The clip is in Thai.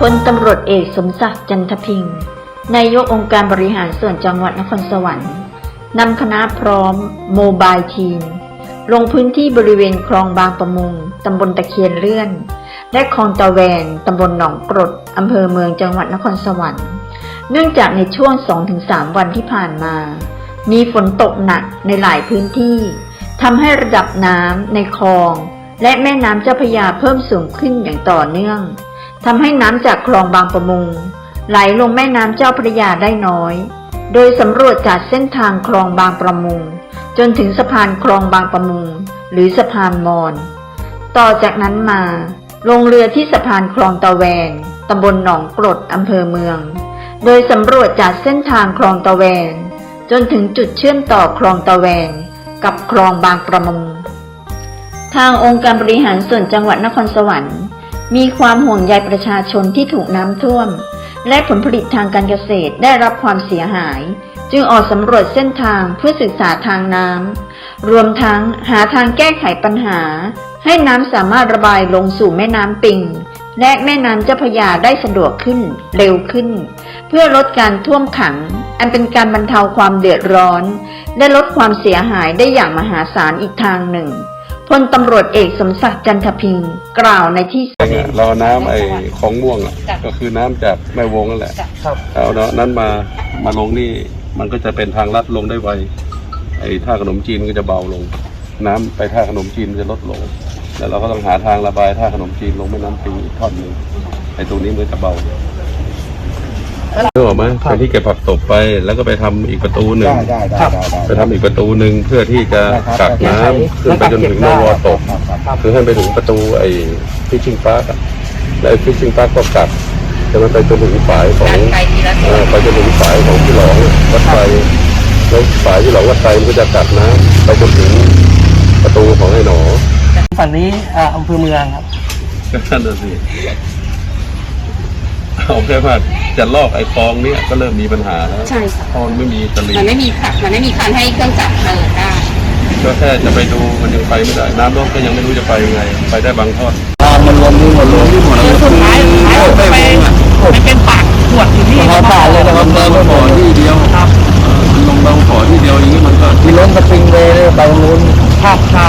พลตำรวจเอกสมศักดิ์จันทพิงค์นายกองค์การบริหารส่วนจังหวัดนครสวรรค์นำคณะพร้อมโมบายทีม ลงพื้นที่บริเวณคลองบางประมงตำบลตะเคียนเลื่อน และคลองตะแวนตำบลหนองกรดอำเภอเมืองจังหวัดนครสวรรค์ เนื่องจากในช่วง 2-3 วันที่ผ่านมา มีฝนตกหนักในหลายพื้นที่ทำให้ระดับน้ำในคลอง และแม่น้ำเจ้าพระยาเพิ่มสูงขึ้นอย่างต่อเนื่อง ทำให้น้ำจากคลองบางประมุงไหลลงแม่น้ำเจ้าพระยาได้น้อย โดยสำรวจจากเส้นทางคลองบางประมุงจนถึงสะพานคลองบางประมุงหรือสะพานมอน ต่อจากนั้นมา ลงเรือที่สะพานคลองตะแวน ตำบลหนองกรดอำเภอเมือง โดยสำรวจจากเส้นทางคลองตะแวน จนถึงจุดเชื่อมต่อคลองตะแวน กับคลองบางประมุงทางองค์การบริหารส่วนจังหวัดนครสวรรค์ มีความห่วงใยประชาชนที่ถูกน้ำท่วม และผลผลิตทางการเกษตรได้รับความเสียหาย จึงออกสำรวจเส้นทางเพื่อศึกษาทางน้ำรวมทั้งหาทางแก้ไขปัญหา ให้น้ำสามารถระบายลงสู่แม่น้ำปิง และแม่น้ำเจ้าพยาได้สะดวกขึ้นเร็วขึ้น เพื่อลดการท่วมขัง อันเป็นการบรรเทาความเดือดร้อน และลดความเสียหายได้อย่างมหาศาลอีกทางหนึ่ง พลตำรวจเอกสมศักดิ์จันทพิงค์กล่าวในที่เราเอาน้ำไอ้ของม่วงอะก็คือน้ำจากแม่วงนั่นแหละครับเอาเนาะนั้นมามาลงนี่มันก็จะเป็นทางลัดลงได้ไวไอ้ท่าขนมจีนก็จะเบาลง น้ำไปท่าขนมจีนมันจะลดลง แล้วเราก็ต้องหาทางระบายท่าขนมจีนลงแม่น้ำปิงอีกท่อนหนึ่งไอ้ตรงนี้มันจะเบา นึกออกไหมไปที่เก็บผักตบไป แล้วก็ไปทำอีกประตูหนึ่งได้ได้ได้ครับได้ได้ไปทำอีกประตูหนึ่งเพื่อที่จะกักน้ำขึ้นไปจนถึงนวตก ครับครับคือให้ไปถึงประตูไอ้ฟิชชิงพาร์คแล้วฟิชชิงพาร์คก็กลับจะมันไปจนถึงฝายของเออไปจนถึงฝายของที่หลองวัดไฟแล้วฝายที่หลองวัดไฟมันก็จะกัดน้ำไปจนถึงประตูของไอ้หนอฝั่งนี้อ่าอำเภอเมืองครับก็นั่นน่ะสิ เอาแค่ว่าจะลอกไอ้คองเนี่ยก็เริ่มมีปัญหาแล้วใช่ค่ะคองไม่มีตลิงมันไม่มีค่ะมันไม่มีการให้เครื่องจักรเปิดได้ก็แค่จะไปดูมันยังไปไม่ได้ น้ำล้นก็ยังไม่รู้จะไปยังไง ไปได้บางทอดมันลงนี่หมดลงนี่หมดแล้วสุดท้ายสุดท้ายไปไปเป็นปากขวดอยู่ที่เขาป่าเลยนะครับเราขอที่เดียวครับมันลงเราขอที่เดียวอย่างนี้มันก็มีล้นสปริงเวย์ไปตรงนู้นภาคใช่